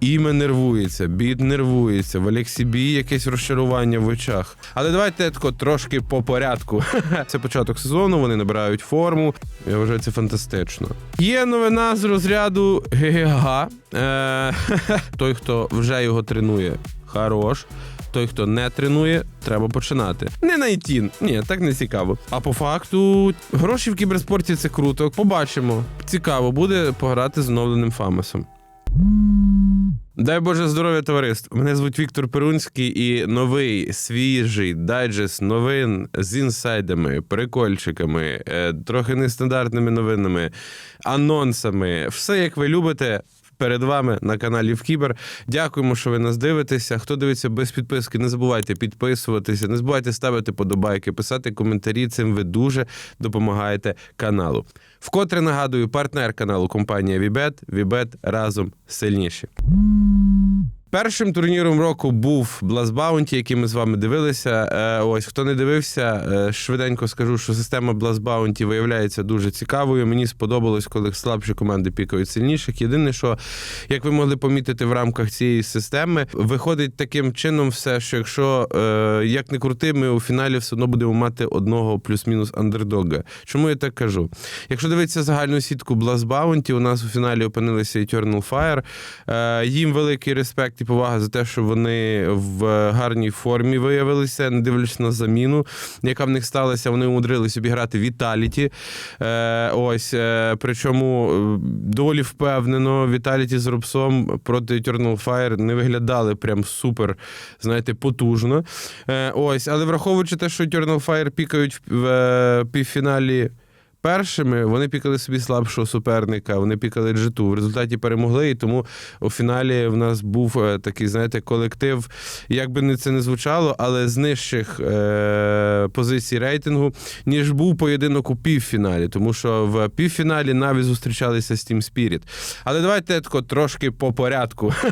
Іме нервується, бід нервується, в Алексі Бі якесь розчарування в очах. Але давайте тако трошки по порядку. Це початок сезону, вони набирають форму. Я вважаю, це фантастично. Є новина з розряду ГГГ. Е, той, хто вже його тренує, хорош. Той, хто не тренує, треба починати. Не на ітін, ні, так не цікаво. А по факту, гроші в кіберспорті це круто. Побачимо. Цікаво буде пограти з оновленим Фамосом. Дай Боже здоров'я, товариство. Мене звуть Віктор Перунський і новий свіжий дайджест новин з інсайдами, прикольчиками, е, трохи нестандартними новинами, анонсами. Все як ви любите. Перед вами на каналі Вкібер. Дякуємо, що ви нас дивитеся. Хто дивиться без підписки, не забувайте підписуватися, не забувайте ставити подобайки, писати коментарі. Цим ви дуже допомагаєте каналу. Вкотре нагадую, партнер каналу компанія Вібет. Вібет разом сильніші. Першим турніром року був Blast Bounty, який ми з вами дивилися. Е, ось хто не дивився, е, швиденько скажу, що система Blast Bounty виявляється дуже цікавою. Мені сподобалось, коли слабші команди пікають сильніших. Єдине, що як ви могли помітити в рамках цієї системи, виходить таким чином, все, що якщо е, як не крути, ми у фіналі все одно будемо мати одного плюс-мінус андердога. Чому я так кажу? Якщо дивитися загальну сітку Blast Bounty, у нас у фіналі опинилися Eternal Fire. Їм великий респект і повага за те, що вони в гарній формі виявилися, не дивлячись на заміну, яка в них сталася. Вони умудрились обіграти Віталіті. Е, ось е, причому е, доволі впевнено Віталіті з Робсом проти Eternal Fire не виглядали прям супер, знаєте, потужно. Ось, але враховуючи те, що Eternal Fire пікають в півфіналі. Першими вони пікали собі слабшого суперника, вони пікали джиту. В результаті перемогли, і тому у фіналі в нас був е, такий, знаєте, колектив. Як би це не звучало, але з нижчих е- позицій рейтингу, ніж був поєдинок у півфіналі, тому що в півфіналі навіть зустрічалися з Team Spirit. Але давайте тако трошки по порядку.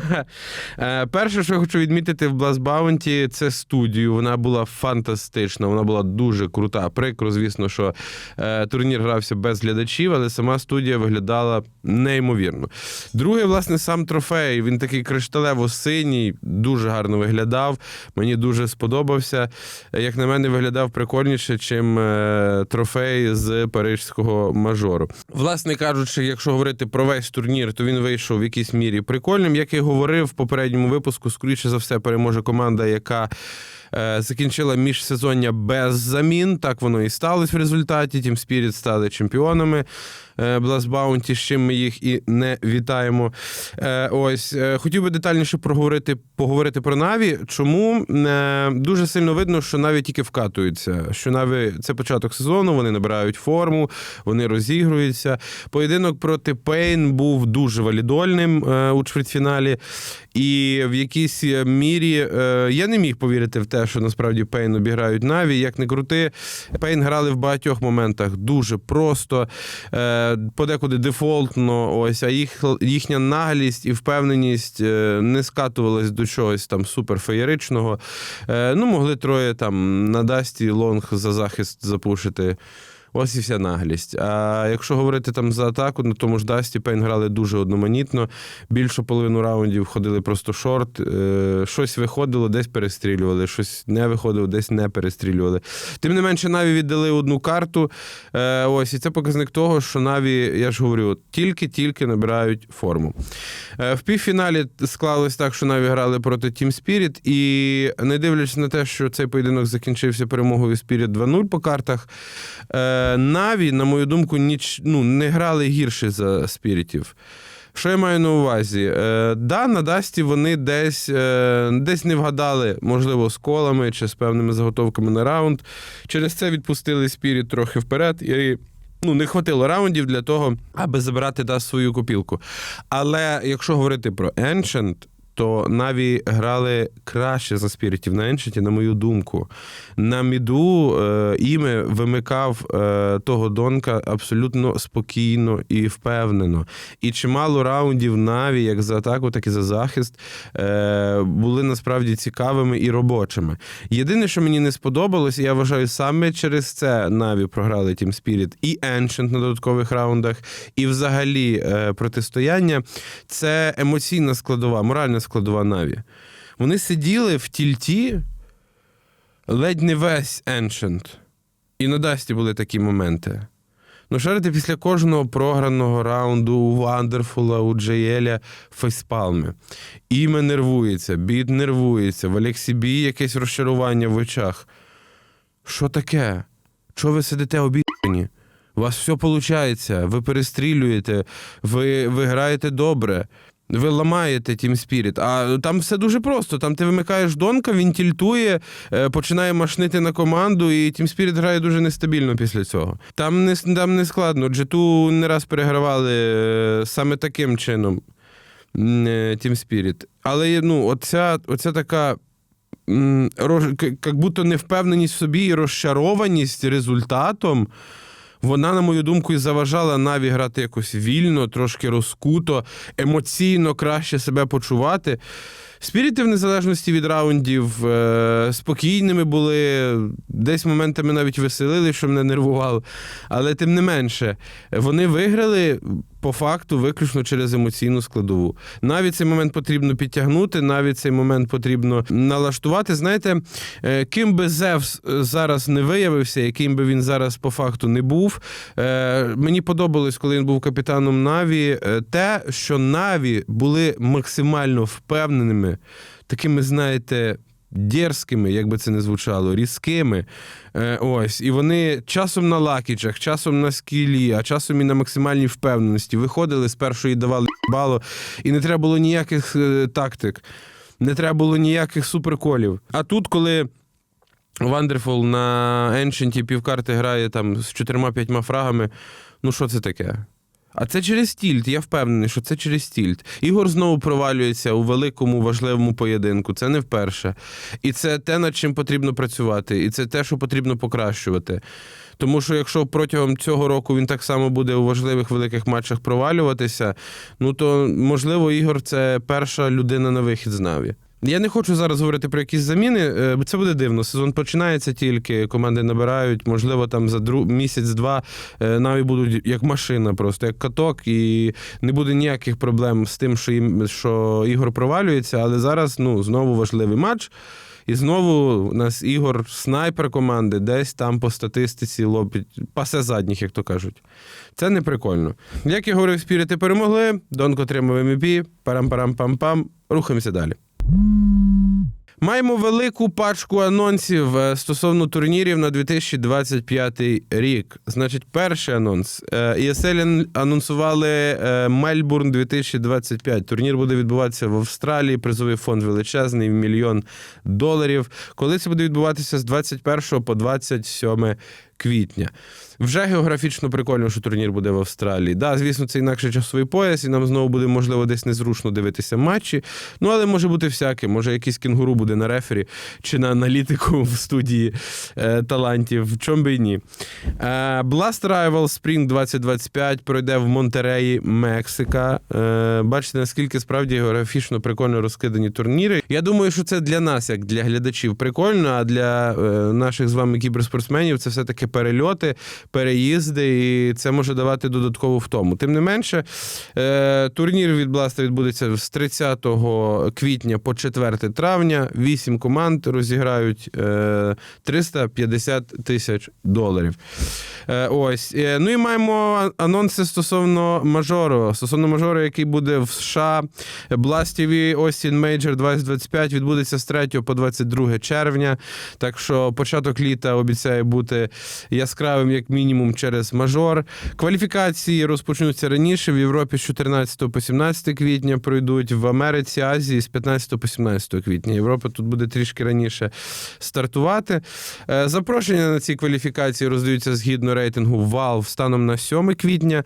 Е, Перше, що я хочу відмітити в Blast Bounty, це студію. Вона була фантастична, вона була дуже крута. Прикро, звісно, що е, турнір грався без глядачів, але сама студія виглядала неймовірно. Друге, власне, сам трофей. Він такий кришталево-синій, дуже гарно виглядав. Мені дуже сподобався. Як на мене, виглядав прикольніше, чим е, трофей з парижського мажору. Власне кажучи, якщо говорити про весь турнір, то він вийшов в якійсь мірі прикольним. Як я говорив в попередньому випуску, скоріше за все переможе команда, яка. Е, Закінчила міжсезоння без замін. Так воно і сталося в результаті. Тім Спіріт стали чемпіонами Blast Bounty, з чим ми їх і не вітаємо. Е, Ось е, хотів би детальніше проговорити, поговорити про Наві. Чому Е, дуже сильно видно, що Наві тільки вкатуються. Що Наві це початок сезону, вони набирають форму, вони розігруються. Поєдинок проти Пейн був дуже валідольним е, у чвертьфіналі. І в якійсь мірі е, я не міг повірити в те, що насправді Пейн обіграють Наві. Як не крути, Пейн грали в багатьох моментах дуже просто, е, подекуди дефолтно. Ось, а їх, їхня наглість і впевненість е, не скатувалась до чогось там суперфеєричного. Е, ну, могли троє там на Дасті лонг за захист запушити. Ось і вся наглість. А якщо говорити там за атаку, на тому ж Дасті Пейн грали дуже одноманітно. Більшу половину раундів ходили просто шорт. Е, Щось виходило, десь перестрілювали, щось не виходило, десь не перестрілювали. Тим не менше, Наві віддали одну карту. Е, Ось, і це показник того, що Наві, я ж говорю, тільки-тільки набирають форму. Е, В півфіналі склалось так, що Наві грали проти Team Spirit, і не дивлячись на те, що цей поєдинок закінчився перемогою Spirit 2-0 по картах. Наві, на мою думку, ніч, ну, не грали гірше за спірітів. Що я маю на увазі? Е, да, на Дасті вони десь, е, десь не вгадали, можливо, з колами чи з певними заготовками на раунд. Через це відпустили спіріт трохи вперед і. Ну, не хватило раундів для того, аби забирати да, свою копілку. Але якщо говорити про Ancient, то Наві грали краще за спіритів на Еншенті, на мою думку. На міду е, іми вимикав е, того Донка абсолютно спокійно і впевнено. І чимало раундів Наві, як за атаку, так і за захист, е, були насправді цікавими і робочими. Єдине, що мені не сподобалось, я вважаю, саме через це Наві програли Team Spirit і Ancient на додаткових раундах, і взагалі протистояння це емоційна складова, моральна складова Наві. Вони сиділи в тільті ледь не весь Ancient. І на Дасті були такі моменти. Ну, шарити після кожного програного раунду у Вандерфула, у Джеєля фейспалми. Іме нервується, бід нервується, в Алексі Бі якесь розчарування в очах. Що таке? Чого ви сидите обідані? У вас все виходить, ви перестрілюєте, ви, ви граєте добре. Ви ламаєте Team Spirit. А там все дуже просто. Там ти вимикаєш донка, він тільтує, е, починає машнити на команду, і Team Spirit грає дуже нестабільно після цього. Там не, там не складно. Джету не раз перегравали е, саме таким чином е, Team Spirit. Але ну, оця, оця така. Як будто невпевненість в собі і розчарованість результатом. Вона, на мою думку, і заважала Наві грати якось вільно, трошки розкуто, емоційно краще себе почувати. Спіріти, в незалежності від раундів, е, спокійними були, десь моментами навіть веселили, що мене нервувало. Але тим не менше, вони виграли по факту виключно через емоційну складову. Навіть цей момент потрібно підтягнути, навіть цей момент потрібно налаштувати. Знаєте, е, ким би Зевс е, зараз не виявився, яким би він зараз по факту не був. е, Мені подобалось, коли він був капітаном Наві, те, що Наві були максимально впевненими, такими, знаєте. Дерзкими, як би це не звучало, різкими. Е, ось. І вони часом на лакічах, часом на скілі, а часом і на максимальній впевненості виходили з першої давали бало, і не треба було ніяких е, тактик, не треба було ніяких суперколів. А тут, коли Вандерфул на Еншенті півкарти грає там з чотирма-п'ятьма фрагами, ну що це таке? А це через тільт. Я впевнений, що це через тільт. Ігор знову провалюється у великому важливому поєдинку. Це не вперше. І це те, над чим потрібно працювати, і це те, що потрібно покращувати. Тому що якщо протягом цього року він так само буде у важливих великих матчах провалюватися, ну то можливо Ігор це перша людина на вихід з Наві. Я не хочу зараз говорити про якісь заміни, е, бо це буде дивно. Сезон починається тільки, команди набирають, можливо, там за дру... місяць-два е, наві будуть як машина, просто як каток, і не буде ніяких проблем з тим, що їм що Ігор провалюється. Але зараз ну знову важливий матч. І знову у нас Ігор, снайпер команди, десь там по статистиці лопить, пасе задніх, як то кажуть. Це не прикольно. Як я говорив, спірити перемогли. Донко отримав MVP, парам-парам-пам-пам. Рухаємося далі. Маємо велику пачку анонсів е, стосовно турнірів на 2025 рік. Значить, перший анонс. Е, ESL анонсували е, Мельбурн 2025. Турнір буде відбуватися в Австралії. Призовий фонд величезний в мільйон доларів. Коли це буде відбуватися з 21 по 27 квітня. Вже географічно прикольно, що турнір буде в Австралії. Да, звісно, це інакше часовий пояс, і нам знову буде, можливо, десь незручно дивитися матчі. Ну, але може бути всяке. Може, якийсь кінгуру буде на рефері чи на аналітику в студії е, талантів. Чом би і ні. Е, Blast Rival Spring 2025 пройде в Монтереї, Мексика. Е, бачите, наскільки справді географічно прикольно розкидані турніри. Я думаю, що це для нас, як для глядачів, прикольно, а для е, наших з вами кіберспортсменів це перельоти, переїзди, і це може давати додаткову втому. Тим не менше, е, турнір від Бласта відбудеться з 30 квітня по 4 травня. Вісім команд розіграють е, 350 тисяч доларів. Е, ось. Е, ну і маємо анонси стосовно мажору. Стосовно мажору, який буде в США. TV Austin Major 2025 відбудеться з 3 по 22 червня. Так що початок літа обіцяє бути яскравим, як мінімум, через мажор. Кваліфікації розпочнуться раніше. В Європі з 14 по 17 квітня пройдуть в Америці, Азії з 15 по 17 квітня. Європа тут буде трішки раніше стартувати. Е, Запрошення на ці кваліфікації роздаються згідно рейтингу Valve станом на 7 квітня.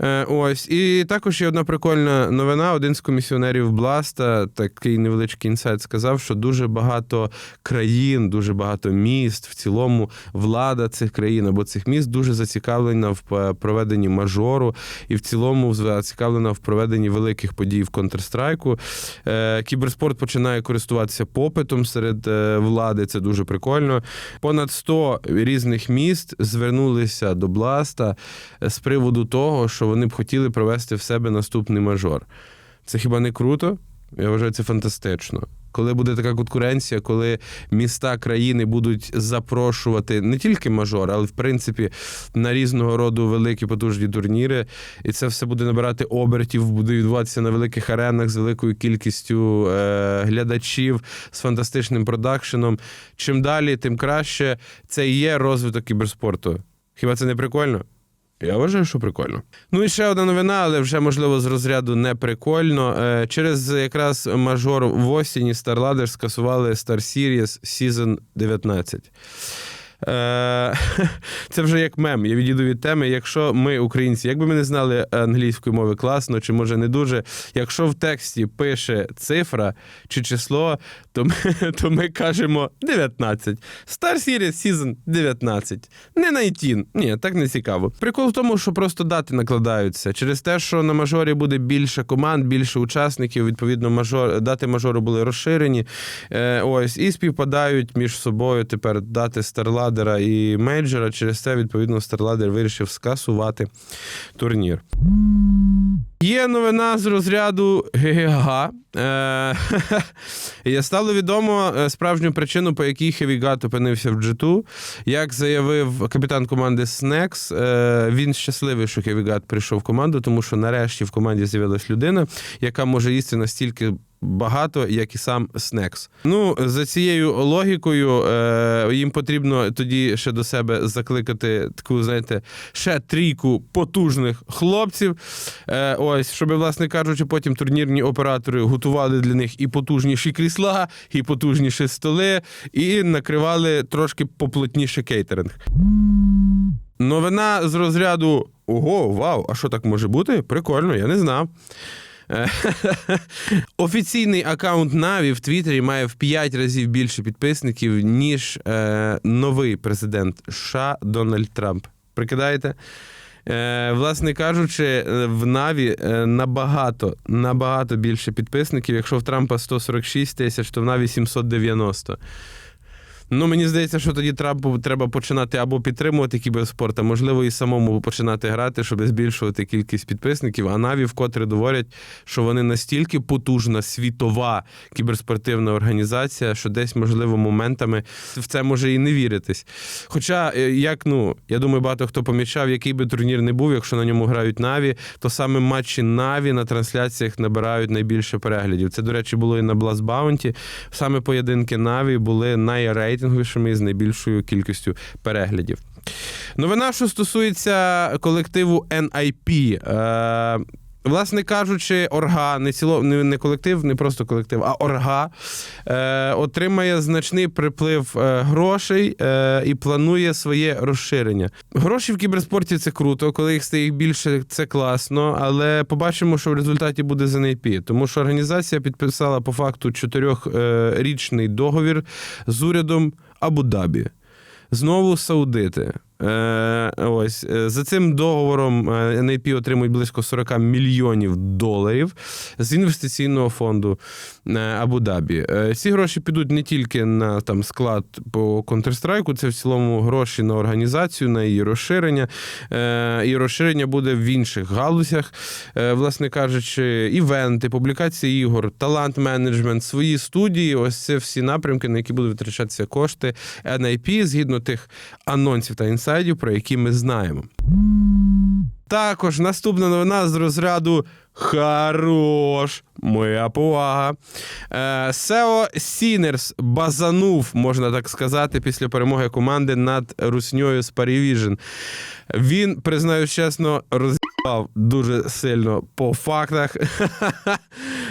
Е, Ось і також є одна прикольна новина. Один з комісіонерів Бласта, такий невеличкий інсайт, сказав, що дуже багато країн, дуже багато міст, в цілому влада цих країн або цих міст дуже зацікавлена в е, проведенні мажору і в цілому зацікавлена в проведенні великих подій в Counter-Strike. Е, Кіберспорт починає користуватися попитом серед е, влади. Це дуже прикольно. Понад 100 різних міст звернулися до Бласта з приводу того, що вони б хотіли провести в себе наступний мажор. Це хіба не круто? Я вважаю, це фантастично. Коли буде така конкуренція, коли міста країни будуть запрошувати не тільки мажор, але в принципі на різного роду великі потужні турніри, і це все буде набирати обертів, буде відбуватися на великих аренах з великою кількістю е, глядачів, з фантастичним продакшеном. Чим далі, тим краще. Це і є розвиток кіберспорту. Хіба це не прикольно? Я вважаю, що прикольно. Ну і ще одна новина, але вже можливо з розряду не прикольно. Е, Через якраз мажор в осінні StarLadder скасували Star Series Season 19. Е, Це вже як мем. Я відійду від теми. Якщо ми, українці, якби ми не знали англійської мови класно, чи може не дуже, якщо в тексті пише цифра чи число, то ми, то ми кажемо 19. Star Series Season 19. Не 19. Ні, так не цікаво. Прикол в тому, що просто дати накладаються. Через те, що на мажорі буде більше команд, більше учасників, відповідно, мажор, дати мажору були розширені. Е, ось, і співпадають між собою тепер дати Старладера і Мейджора. Через це, відповідно, Старладер вирішив скасувати турнір. Є новина з розряду ГГГ. Е, я стало відомо е, справжню причину, по якій Хевігат опинився в G2. Як заявив капітан команди Снекс, е, він щасливий, що Хевігат прийшов в команду, тому що нарешті в команді з'явилась людина, яка може їсти настільки. Багато, як і сам Снекс. Ну, за цією логікою, е, їм потрібно тоді ще до себе закликати таку, знаєте, ще трійку потужних хлопців. Е, ось, щоб, власне кажучи, потім турнірні оператори готували для них і потужніші крісла, і потужніші столи, і накривали трошки поплотніше кейтеринг. Новина з розряду: ого, вау, а що так може бути? Прикольно, я не знав. Офіційний аккаунт Наві в Твіттері має в 5 разів більше підписників, ніж е, новий президент США Дональд Трамп. Прикидаєте? Е, власне кажучи, е, в Наві е, набагато набагато більше підписників. Якщо в Трампа 146 тисяч, то в Наві 790. Ну, мені здається, що тоді Трампу треба починати або підтримувати кіберспорт, а можливо, і самому починати грати, щоб збільшувати кількість підписників. А Наві вкотре говорять, що вони настільки потужна світова кіберспортивна організація, що десь, можливо, моментами в це може і не віритись. Хоча, е, як ну, я думаю, багато хто помічав, який би турнір не був, якщо на ньому грають Наві, то саме матчі Наві на трансляціях набирають найбільше переглядів. Це, до речі, було і на Blast Bounty. Саме поєдинки Наві були найрейтинговішими з найбільшою кількістю переглядів. Новина, що стосується колективу NIP. Е, Власне кажучи, Орга, не ціло, не, колектив, не просто колектив, а Орга е, отримає значний приплив е, грошей е, і планує своє розширення. Гроші в кіберспорті це круто, коли їх стає більше, це класно, але побачимо, що в результаті буде за NIP. Тому що організація підписала по факту чотирьохрічний договір з урядом Абу-Дабі. Знову саудити. Е, ось е, за цим договором е, NIP отримують близько 40 мільйонів доларів з інвестиційного фонду е, Абу-Дабі. Е, ці гроші підуть не тільки на там склад по Counter-Strike, це в цілому гроші на організацію, на її розширення. Е, і розширення буде в інших галузях, е, власне кажучи, івенти, публікації ігор, талант менеджмент, свої студії. Ось це всі напрямки, на які будуть витрачатися кошти NIP, згідно тих анонсів та інсайдів, про які ми знаємо. Також наступна новина з розряду Хорош. Моя повага. Е, Сео Сінерс базанув, можна так сказати, після перемоги команди над Русньою з Парівіжен. Він, признаю чесно, роз'їбав дуже сильно по фактах.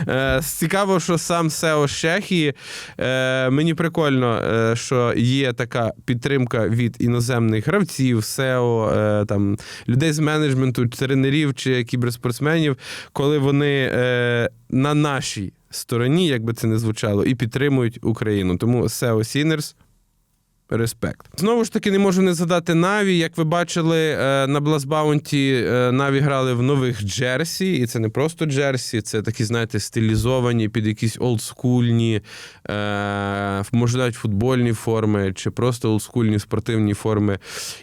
Е, Цікаво, що сам Сео з. Е, Мені прикольно, е, що є така підтримка від іноземних гравців, SEO, там, людей з менеджменту, тренерів чи кіберспортсменів, коли вони на нашій стороні, як би це не звучало, і підтримують Україну. Тому SEO Сінерс. Респект. Знову ж таки, не можу не згадати Наві. Як ви бачили, е, на Блазбаунті Наві грали в нових джерсі, і це не просто джерсі, це такі, знаєте, стилізовані під якісь олдскульні, е, може навіть футбольні форми, чи просто олдскульні спортивні форми,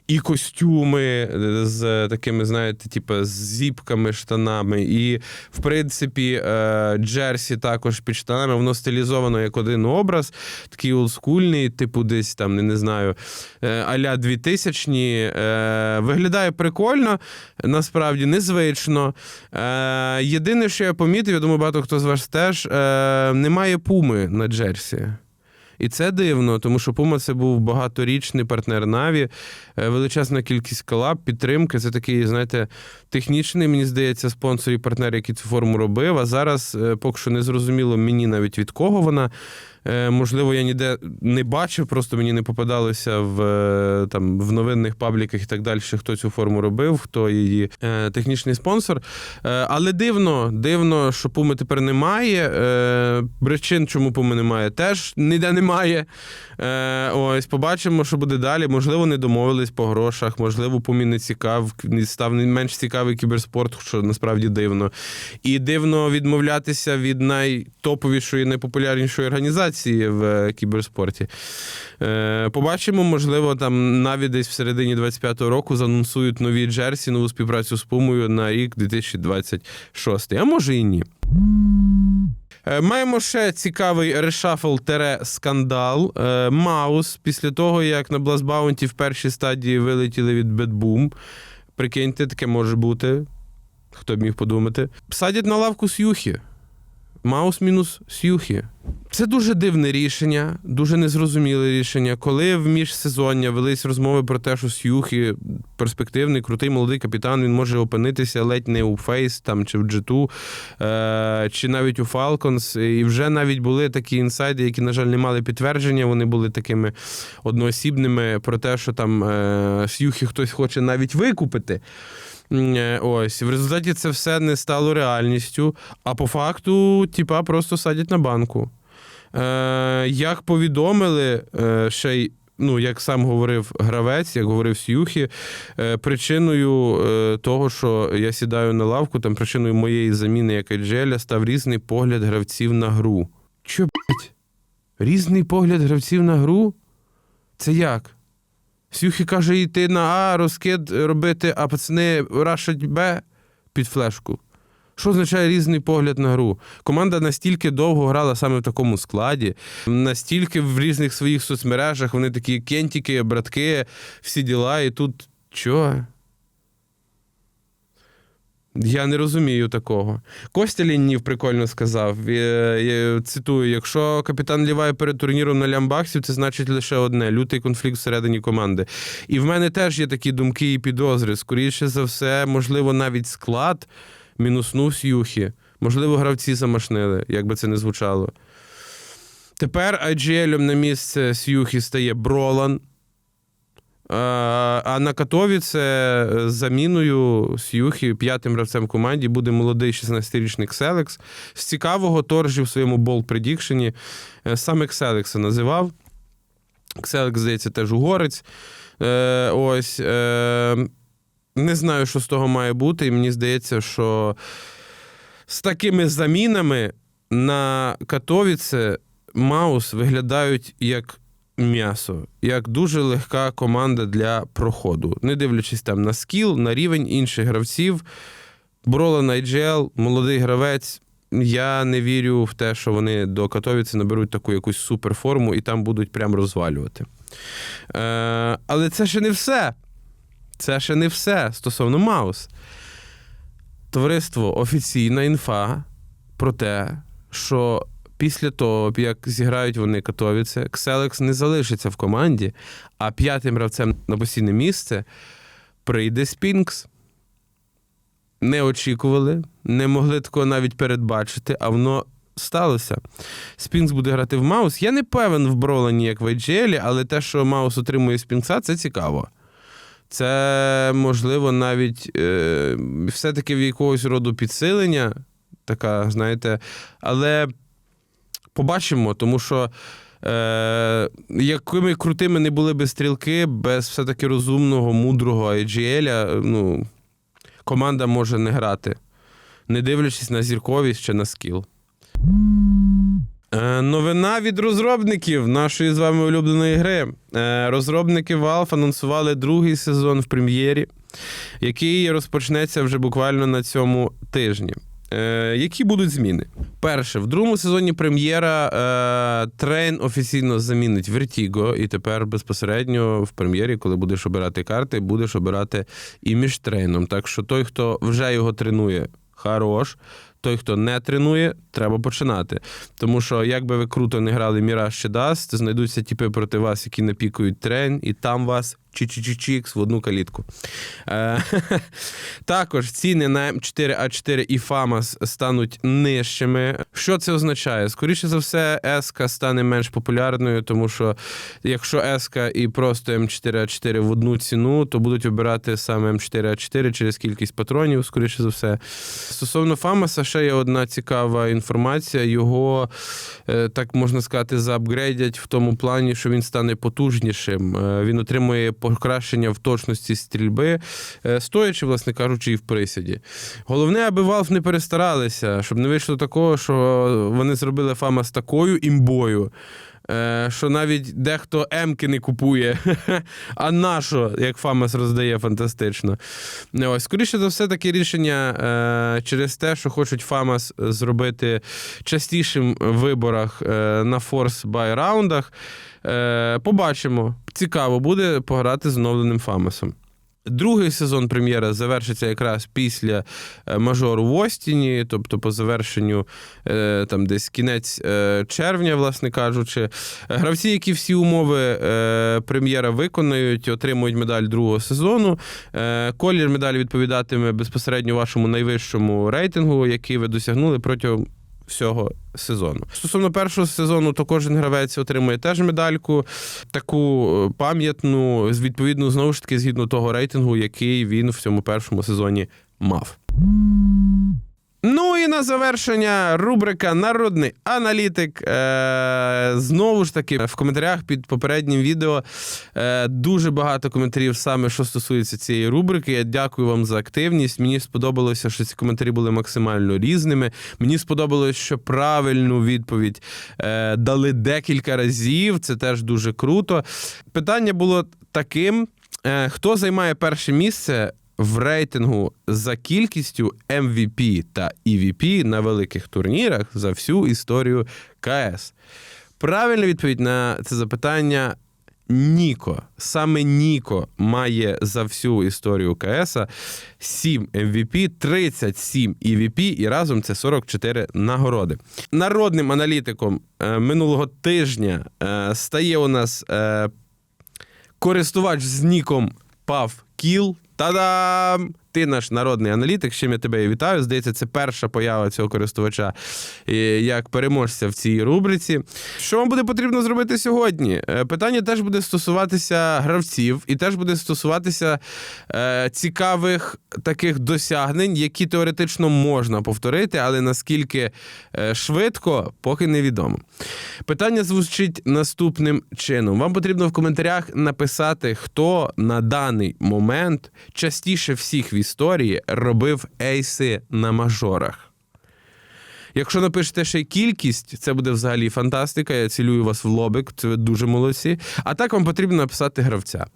і костюми е, з такими, знаєте, типу, з зіпками, штанами. І, в принципі, е, джерсі також під штанами, воно стилізовано як один образ, такий олдскульний, типу, десь там, не, не знаю, е, а-ля 2000-ні. Е, Виглядає прикольно, насправді незвично. Е, Єдине, що я помітив, я думаю, багато хто з вас теж, немає пуми на Джерсі. І це дивно, тому що Пума це був багаторічний партнер Наві, величезна кількість колаб, підтримки. Це такий, знаєте, технічний, мені здається, спонсор і партнер, який цю форму робив. А зараз поки що не зрозуміло мені навіть від кого вона. Е, Можливо, я ніде не бачив, просто мені не попадалося в, е, там, в новинних пабліках і так далі, хто цю форму робив, хто її е, технічний спонсор. Але дивно, дивно, що Пуми тепер немає. Причин, чому Пуми немає, теж ніде немає. Ось побачимо, що буде далі. Можливо, не домовились по грошах, можливо, Пумі не цікав, став менш цікавий кіберспорт, що насправді дивно. І дивно відмовлятися від найтоповішої, найпопулярнішої організації в е, кіберспорті. Е, побачимо, можливо, там навіть десь в середині 25-го року заанонсують нові Джерсі, нову співпрацю з Пумою на рік 2026. А може і ні. Е, Маємо ще цікавий решафл тере скандал. Маус після того, як на Блазбаунті в першій стадії вилетіли від Бетбум. Прикиньте, таке може бути. Хто б міг подумати. Садять на лавку Сюхі. Маус мінус Сюхі. Це дуже дивне рішення, дуже незрозуміле рішення. Коли в міжсезоння велись розмови про те, що Сюхі перспективний, крутий молодий капітан, він може опинитися ледь не у Фейс там, чи в G2, е, чи навіть у Falcons. І вже навіть були такі інсайди, які, на жаль, не мали підтвердження. Вони були такими одноосібними про те, що там е, Сюхі хтось хоче навіть викупити. Е, Ось в результаті це все не стало реальністю, а по факту, типа, просто садять на банку. Е, як повідомили, е, ще й. Ну, як сам говорив гравець, як говорив Сюхі, е, причиною е, того, що я сідаю на лавку, там причиною моєї заміни як Еджеля став різний погляд гравців на гру. Що, блядь? Різний погляд гравців на гру? Це як? Сюхі каже йти на А, розкид робити, а пацани рашать Б під флешку. Що означає різний погляд на гру? Команда настільки довго грала саме в такому складі, настільки в різних своїх соцмережах вони такі кентики, братки, всі діла, і тут що? Я не розумію такого. Костя Ліннів прикольно сказав. Я цитую: якщо капітан ліває перед турніром на лямбаксів, це значить лише одне лютий конфлікт всередині команди. І в мене теж є такі думки і підозри. Скоріше за все, можливо, навіть склад мінуснув Сюхі. Можливо, гравці замашнили, як би це не звучало. Тепер IGL на місце Сюхі стає Бролан. Е, А на Катові це заміною Сюхі, п'ятим гравцем в команді, буде молодий 16-річний Кселекс. З цікавого торжі в своєму бол предікшені саме Кселекса називав. Кселекс, здається, теж угорець. Е, Ось. Не знаю, що з того має бути, і мені здається, що з такими замінами на Катовіце Маус виглядають як м'ясо, як дуже легка команда для проходу, не дивлячись там на скіл, на рівень інших гравців. Брола IGL, молодий гравець. Я не вірю в те, що вони до Катовіці наберуть таку якусь суперформу і там будуть прям розвалювати. Е, але це ще не все. Це ще не все стосовно Маус. Товариство офіційна інфа про те, що після того, як зіграють вони Катовіце, Кселекс не залишиться в команді, а п'ятим гравцем на постійне місце прийде Спінкс. Не очікували, не могли такого навіть передбачити, а воно сталося. Спінкс буде грати в Маус. Я не певен в броленні, як в IGL, але те, що Маус отримує Спінкса, це цікаво. Це, можливо, навіть е, все-таки в якогось роду підсилення, така, знаєте, але побачимо, тому що. Е, якими крутими не були би стрілки, без все-таки розумного, мудрого IGL, ну, команда може не грати, не дивлячись на зірковість чи на скіл. Е, Новина від розробників нашої з вами улюбленої гри. Е, Розробники Valve анонсували другий сезон в прем'єрі, який розпочнеться вже буквально на цьому тижні. Е, Які будуть зміни? Перше, в другому сезоні прем'єра трейн офіційно замінить Vertigo, і тепер безпосередньо в прем'єрі, коли будеш обирати карти, будеш обирати і між трейном. Так що той, хто вже його тренує, хорош. Той, хто не тренує, треба починати. Тому що, як би ви круто не грали Міраж чи Даст, знайдуться тіпи проти вас, які напікують трен, і там вас чі-чі-чі-чікс в одну калітку. Е, Також ціни на М4А4 і FAMAS стануть нижчими. Що це означає? Скоріше за все, еска стане менш популярною, тому що якщо еска і просто М4А4 в одну ціну, то будуть обирати саме М4А4 через кількість патронів, скоріше за все. Стосовно Фамаса, ще є одна цікава інформація. Його, так можна сказати, заапгрейдять в тому плані, що він стане потужнішим. Він отримує покращення в точності стрільби, е, стоячи, власне кажучи, і в присіді. Головне, аби Valve не перестаралися, щоб не вийшло такого, що вони зробили Фамас такою імбою. е, Що навіть дехто Емки не купує, а нашо, як Фамас роздає фантастично. Ось, скоріше за все, таке рішення е, через те, що хочуть Фамас зробити частішим в виборах е, на форс бай раундах. Е, побачимо. Цікаво буде пограти з оновленим Фамасом. Другий сезон прем'єра завершиться якраз після е, мажору в Остіні, тобто по завершенню е, там десь кінець е, червня, власне кажучи. Гравці, які всі умови прем'єра виконають, отримують медаль другого сезону. Колір медалі відповідатиме безпосередньо вашому найвищому рейтингу, який ви досягнули протягом всього сезону. Стосовно першого сезону, то кожен гравець отримує теж медальку, таку е, пам'ятну, відповідно, знову ж таки, згідно того рейтингу, який він в цьому першому сезоні мав. Ну і на завершення рубрика Народний аналітик. Е, знову ж таки, в коментарях під попереднім відео е, дуже багато коментарів саме що стосується цієї рубрики. Я дякую вам за активність. Мені сподобалося, що ці коментарі були максимально різними. Мені сподобалось, що правильну відповідь е, дали декілька разів. Це теж дуже круто. Питання було таким: е, хто займає перше місце в рейтингу за кількістю MVP та EVP на великих турнірах за всю історію КС. Правильна відповідь на це запитання. Ніко, саме Ніко має за всю історію КС 7 MVP, 37 EVP і разом це 44 нагороди. Народним аналітиком е, минулого тижня е, стає у нас е, користувач з ніком Пав Кіл. Та-дам! Ти наш народний аналітик, з чим я тебе і вітаю. Здається, це перша поява цього користувача як переможця в цій рубриці. Що вам буде потрібно зробити сьогодні? Е, Питання теж буде стосуватися гравців, і теж буде стосуватися е, цікавих таких досягнень, які теоретично можна повторити, але наскільки е, швидко, поки невідомо. Питання звучить наступним чином. Вам потрібно в коментарях написати, хто на даний момент частіше всіх в історії робив ейси на мажорах. Якщо напишете ще кількість, це буде взагалі фантастика. Я цілюю вас в лобик, це ви дуже молодці. А так вам потрібно написати гравця.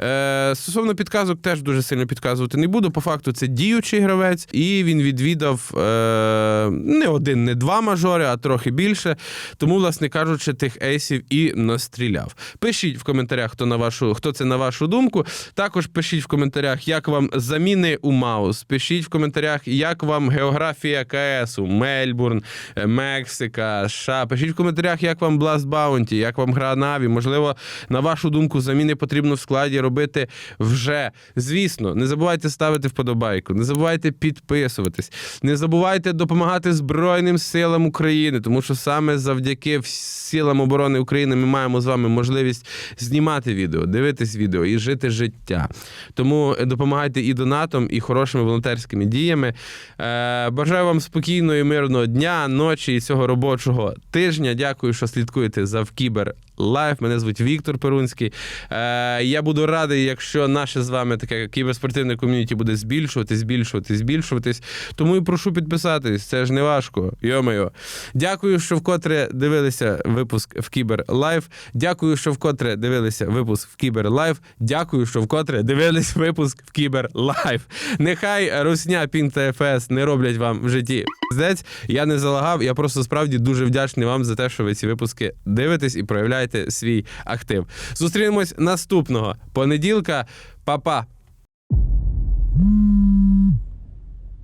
Е, стосовно підказок, теж дуже сильно підказувати не буду. По факту, це діючий гравець, і він відвідав е, не один, не два мажори, а трохи більше. Тому, власне кажучи, тих ейсів і настріляв. Пишіть в коментарях, хто на вашу, хто це на вашу думку. Також пишіть в коментарях, як вам заміни у Маус. Пишіть в коментарях, як вам географія КСу, Мельбурн. Мельбурн, е, Мексика, США. Пишіть в коментарях, як вам Blast Bounty, як вам гра Наві. Можливо, на вашу думку, заміни потрібно в складі робити вже. Звісно, не забувайте ставити вподобайку, не забувайте підписуватись, не забувайте допомагати Збройним силам України, тому що саме завдяки силам оборони України ми маємо з вами можливість знімати відео, дивитись відео і жити життя. Тому допомагайте і донатом, і хорошими волонтерськими діями. Е, бажаю вам спокійного і мирного дня, ночі і цього робочого тижня. Дякую, що слідкуєте за Вкібер Лайф. Мене звуть Віктор Перунський. Е, я буду радий, якщо наше з вами таке кіберспортивне ком'юніті буде збільшуватись, збільшуватись, збільшуватись. Тому і прошу підписатись. Це ж не важко. Йо-моє. Дякую, що вкотре дивилися випуск в Кібер Лайф. Дякую, що вкотре дивилися випуск в Кібер Лайф. Дякую, що вкотре дивились випуск в Кібер Лайф. Нехай Русня, Пінг та ФС не роблять вам в житті. Здець, я не залагав, я просто справді дуже вдячний вам за те, що ви ці випуски дивитесь і проявляєте свій актив. Зустрінемось наступного понеділка. Па-па!